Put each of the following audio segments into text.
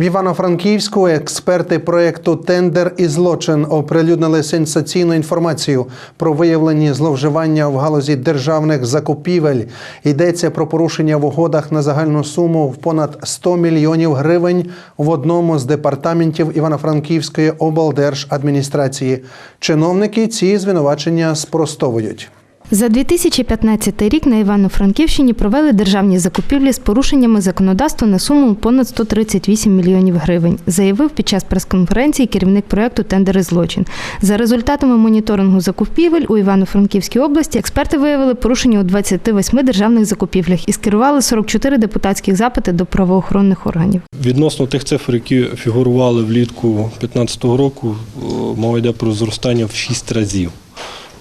В Івано-Франківську експерти проєкту Тендер і злочин оприлюднили сенсаційну інформацію про виявлені зловживання в галузі державних закупівель. Йдеться про порушення в угодах на загальну суму в понад 100 мільйонів гривень в одному з департаментів Івано-Франківської облдержадміністрації. Чиновники ці звинувачення спростовують. За 2015 рік на Івано-Франківщині провели державні закупівлі з порушеннями законодавства на суму понад 138 мільйонів гривень, заявив під час прес-конференції керівник проекту Тендери злочин. За результатами моніторингу закупівель у Івано-Франківській області експерти виявили порушення у 28 державних закупівлях і скерували 44 депутатських запити до правоохоронних органів. Відносно тих цифр, які фігурували влітку 2015 року, мова йде про зростання в 6 разів.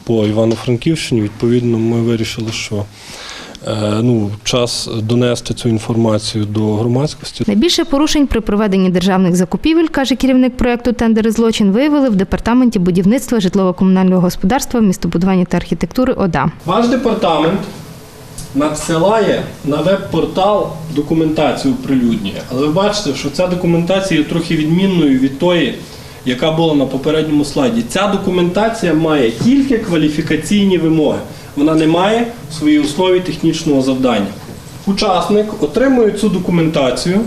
По Івано-Франківщині, відповідно, ми вирішили, що е, ну, час донести цю інформацію до громадськості. Найбільше порушень при проведенні державних закупівель, каже керівник проекту Тендери злочин, виявили в департаменті будівництва житлово-комунального господарства, містобудування та архітектури ОДА. Ваш департамент надсилає на веб-портал документацію оприлюднює. Але ви бачите, що ця документація є трохи відмінною від тої, яка була на попередньому слайді. Ця документація має тільки кваліфікаційні вимоги. Вона не має в своїй основі технічного завдання. Учасник отримує цю документацію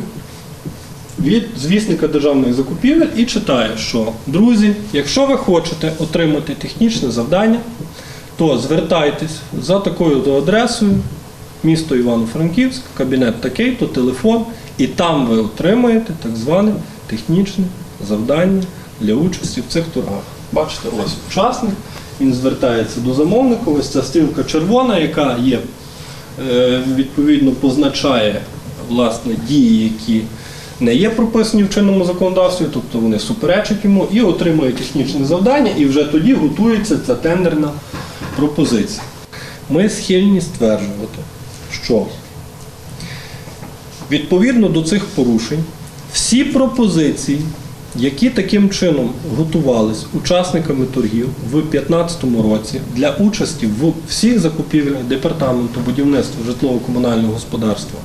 від звісника державних закупівель і читає, що друзі, якщо ви хочете отримати технічне завдання, то звертайтесь за такою то адресою, місто Івано-Франківськ, кабінет такий, то телефон, і там ви отримаєте так зване технічне завдання для участі в цих торгах. Бачите, ось учасник, він звертається до замовника, ось ця стрілка червона, яка є, е, відповідно позначає власне дії, які не є прописані в чинному законодавстві, тобто вони суперечать йому, і отримує технічне завдання, і вже тоді готується ця тендерна пропозиція. Ми схильні стверджувати, що відповідно до цих порушень всі пропозиції, які таким чином готувались учасниками торгів в 2015 році для участі в всіх закупівлях департаменту будівництва житлово-комунального господарства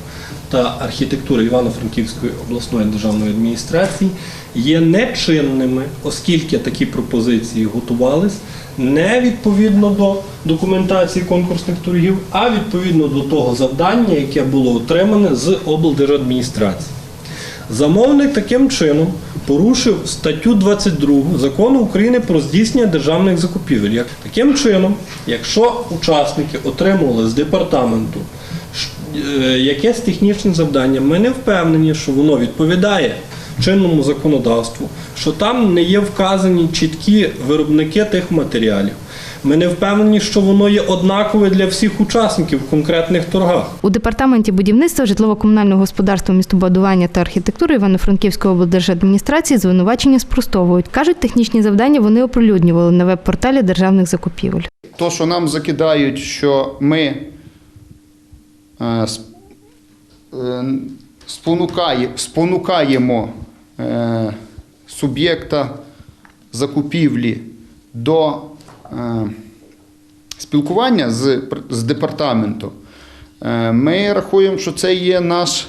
та архітектури Івано-Франківської обласної державної адміністрації є нечинними, оскільки такі пропозиції готувались не відповідно до документації конкурсних торгів, а відповідно до того завдання, яке було отримане з облдержадміністрації. Замовник таким чином порушив статтю 22 закону України про здійснення державних закупівель. Таким чином, якщо учасники отримували з департаменту е, якесь технічне завдання, ми не впевнені, що воно відповідає чинному законодавству, що там не є вказані чіткі виробники тих матеріалів. Ми не впевнені, що воно є однакове для всіх учасників в конкретних торгах. У департаменті будівництва житлово-комунального господарства, містобудування та архітектури Івано-Франківської облдержадміністрації звинувачення спростовують. кажуть, технічні завдання вони оприлюднювали на веб-порталі державних закупівель. То, що нам закидають, що ми е, е, спонукає, спонукаємо е, суб'єкта закупівлі до спілкування з, з департаментом, е, ми рахуємо, що це є наш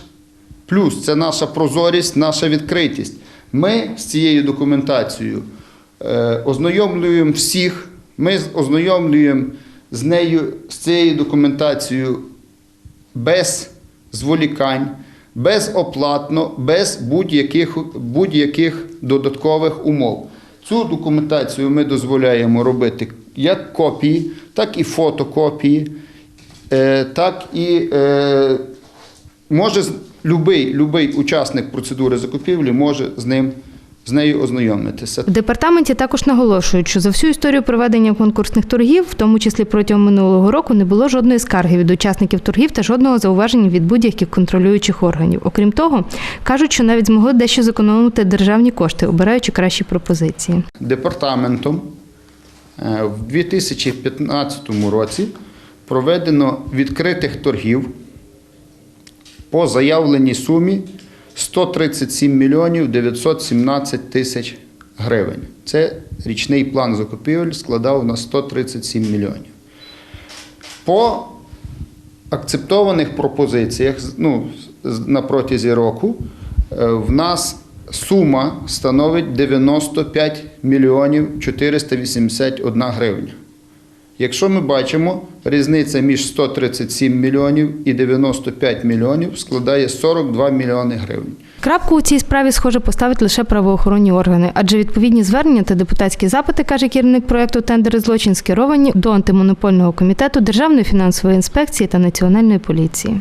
плюс, це наша прозорість, наша відкритість. Ми з цією документацією е, ознайомлюємо всіх, ми ознайомлюємо з нею, з цією документацією без зволікань, безоплатно, без будь-яких, будь-яких додаткових умов. Цю документацію ми дозволяємо робити як копії, так і фотокопії, е, так і е, може любий, любий учасник процедури закупівлі може з ним з нею ознайомитися. В департаменті також наголошують, що за всю історію проведення конкурсних торгів, в тому числі протягом минулого року, не було жодної скарги від учасників торгів та жодного зауваження від будь-яких контролюючих органів. Окрім того, кажуть, що навіть змогли дещо зекономити державні кошти, обираючи кращі пропозиції. департаментом е, в 2015 році проведено відкритих торгів по заявленій сумі 137 мільйонів 917 тисяч гривень. Це річний план закупівель складав на 137 мільйонів. По акцептованих пропозиціях ну, на протязі року е, в нас сума становить 95 мільйонів 481 гривня. Якщо ми бачимо, різниця між 137 мільйонів і 95 мільйонів складає 42 мільйони гривень. Крапку у цій справі, схоже, поставить лише правоохоронні органи, адже відповідні звернення та депутатські запити, каже керівник проєкту «Тендери злочин» скеровані до антимонопольного комітету Державної фінансової інспекції та Національної поліції.